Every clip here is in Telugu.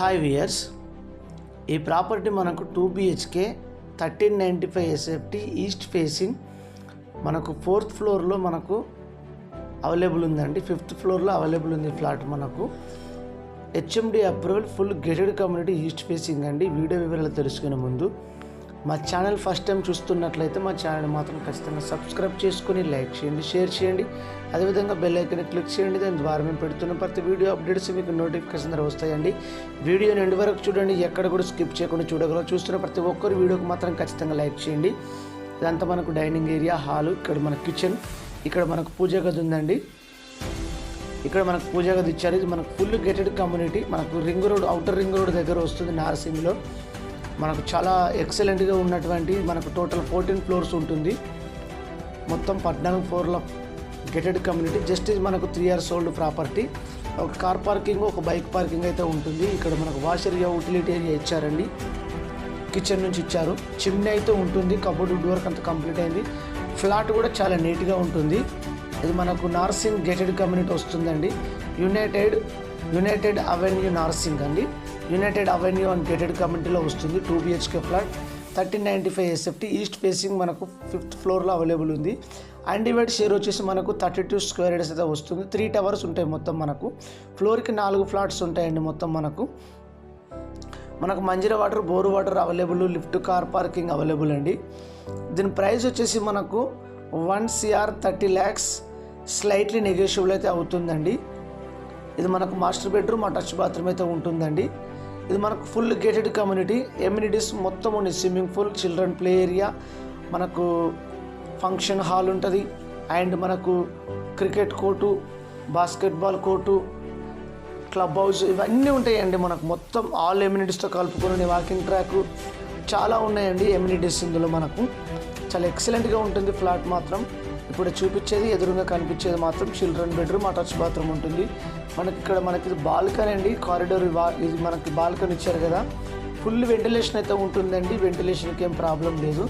హాయ్ వియర్స్ ఈ ప్రాపర్టీ మనకు two BHK thirteen ninety five SFT east facing. మనకు ఫోర్త్ ఫ్లోర్లో మనకు అవైలబుల్ ఉందండి. ఫిఫ్త్ ఫ్లోర్లో అవైలబుల్ ఉంది ఫ్లాట్ మనకు. HMD approval full gated community east facing అండి. వీడియో వివరాలు తెలుసుకునే ముందు మా ఛానల్ ఫస్ట్ టైం చూస్తున్నట్లయితే మా ఛానల్ మాత్రం ఖచ్చితంగా సబ్స్క్రైబ్ చేసుకొని లైక్ చేయండి షేర్ చేయండి. అదేవిధంగా బెల్ ఐకన్ క్లిక్ చేయండి. దాని ద్వారా మేము పెడుతున్న ప్రతి వీడియో అప్డేట్స్ మీకు నోటిఫికేషన్ ద్వారా వస్తాయండి. వీడియోని ఎండు వరకు చూడండి ఎక్కడ కూడా స్కిప్ చేయకుండా చూడగలరు. చూస్తున్న ప్రతి ఒక్కరు వీడియోకి మాత్రం ఖచ్చితంగా లైక్ చేయండి. ఇదంతా మనకు డైనింగ్ ఏరియా హాలు ఇక్కడ మన కిచెన్ ఇక్కడ మనకు పూజ గది ఉందండి. ఇక్కడ మనకు పూజ గది ఇచ్చారు. ఇది మనకు ఫుల్ గేటెడ్ కమ్యూనిటీ. మనకు ring road outer ring road దగ్గర వస్తుంది నార్సింగ్లో మనకు చాలా ఎక్సలెంట్గా ఉన్నటువంటి మనకు టోటల్ ఫోర్టీన్ ఫ్లోర్స్ ఉంటుంది. మొత్తం పద్నాలుగు ఫ్లోర్ల గెటెడ్ కమ్యూనిటీ జస్ట్ ఇది మనకు త్రీ ఇయర్స్ ఓల్డ్ ప్రాపర్టీ ఒక కార్ పార్కింగ్ ఒక బైక్ పార్కింగ్ అయితే ఉంటుంది. ఇక్కడ మనకు వాష్ ఏరియా యూటిలిటీ ఏరియా ఇచ్చారండి. కిచెన్ నుంచి ఇచ్చారు. చిమ్నీ అయితే ఉంటుంది. కబోర్డ్ వుడ్ వర్క్ అంతా కంప్లీట్ అయింది. ఫ్లాట్ కూడా చాలా నీట్గా ఉంటుంది. ఇది మనకు నార్సింగ్ గేటెడ్ కమ్యూనిటీ వస్తుందండి. యునైటెడ్ యునైటెడ్ అవెన్యూ నార్సింగ్ అండి. యునైటెడ్ అవెన్యూ అండ్ గేటెడ్ కమ్యూనిటీలో వస్తుంది two BHK flat thirteen ninety five SFT east facing మనకు ఫిఫ్త్ ఫ్లోర్లో అవైలబుల్ ఉంది. అన్డివైడ్ షేర్ వచ్చేసి మనకు థర్టీ టూ స్క్వేర్ యార్డ్స్ అయితే వస్తుంది. త్రీ టవర్స్ ఉంటాయి మొత్తం మనకు. ఫ్లోర్కి నాలుగు ఫ్లాట్స్ ఉంటాయండి మొత్తం మనకు. మనకు Manjeera water bore water available lift car parking available అండి. దీని ప్రైస్ వచ్చేసి మనకు one CR thirty lakhs slightly negotiable అయితే అవుతుందండి. ఇది మనకు మాస్టర్ బెడ్రూమ్ అటాచ్ బాత్రూమ్ అయితే ఉంటుందండి. ఇది మనకు ఫుల్ గేటెడ్ కమ్యూనిటీ ఎమ్యూనిటీస్ మొత్తం ఉంది swimming pool children play area మనకు ఫంక్షన్ హాల్ ఉంటుంది. అండ్ మనకు cricket court basketball court club house ఇవన్నీ ఉంటాయండి మనకు. మొత్తం ఆల్ ఎమ్యూనిటీస్తో కలుపుకొని వాకింగ్ ట్రాక్ చాలా ఉన్నాయండి. ఎమ్యూనిటీస్ ఇందులో మనకు. చాలా ఎక్సలెంట్గా ఉంటుంది ఫ్లాట్ మాత్రం. ఇప్పుడు చూపించేది ఎదురుగా కనిపించేది మాత్రం చిల్డ్రన్ బెడ్రూమ్ అటాచ్ బాత్రూమ్ ఉంటుంది. మనకి ఇక్కడ మనకి ఇది బాల్కనీ అండి. కారిడోర్ ఇది మనకి బాల్కనీ ఇచ్చారు కదా. ఫుల్ వెంటిలేషన్ అయితే ఉంటుందండి. వెంటిలేషన్కి ఏం ప్రాబ్లం లేదు.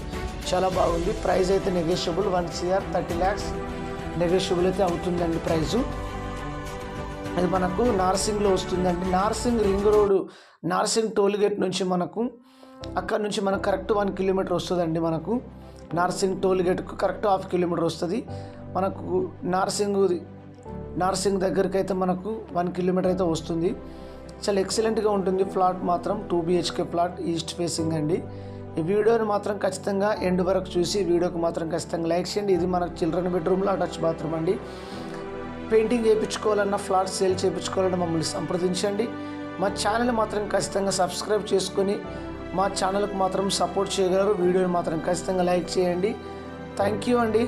చాలా బాగుంది. ప్రైస్ అయితే negotiable one CR thirty lakhs negotiable అయితే అవుతుందండి ప్రైజు. అది మనకు నార్సింగ్లో వస్తుందండి. Narsingi ring road Narsingi tollgate నుంచి మనకు అక్కడ నుంచి మనకు కరెక్ట్ వన్ కిలోమీటర్ వస్తుందండి మనకు. నార్సింగ్ టోల్ గేట్కు కరెక్ట్ హాఫ్ కిలోమీటర్ వస్తుంది. మనకు నార్సింగ్ నార్సింగ్ దగ్గరికి అయితే మనకు వన్ కిలోమీటర్ అయితే వస్తుంది. చాలా ఎక్సలెంట్గా ఉంటుంది ఫ్లాట్ మాత్రం two BHK flat east facing అండి. ఈ వీడియోని మాత్రం ఖచ్చితంగా ఎండ్ వరకు చూసి వీడియోకి మాత్రం ఖచ్చితంగా లైక్ చేయండి. ఇది మనకు చిల్డ్రన్ బెడ్రూమ్లో అటాచ్ బాత్రూమ్ అండి. పెయింటింగ్ చేయించుకోవాలన్నా ఫ్లాట్ సేల్ చేయించుకోవాలన్నా మమ్మల్ని సంప్రదించండి. మా ఛానల్ మాత్రం ఖచ్చితంగా సబ్స్క్రైబ్ చేసుకొని మా ఛానల్కి మాత్రం సపోర్ట్ చేయగలరు. వీడియోని మాత్రం ఖచ్చితంగా లైక్ చేయండి. థ్యాంక్ యూ అండి.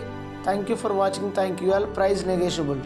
Thank you for watching thank you all price negotiable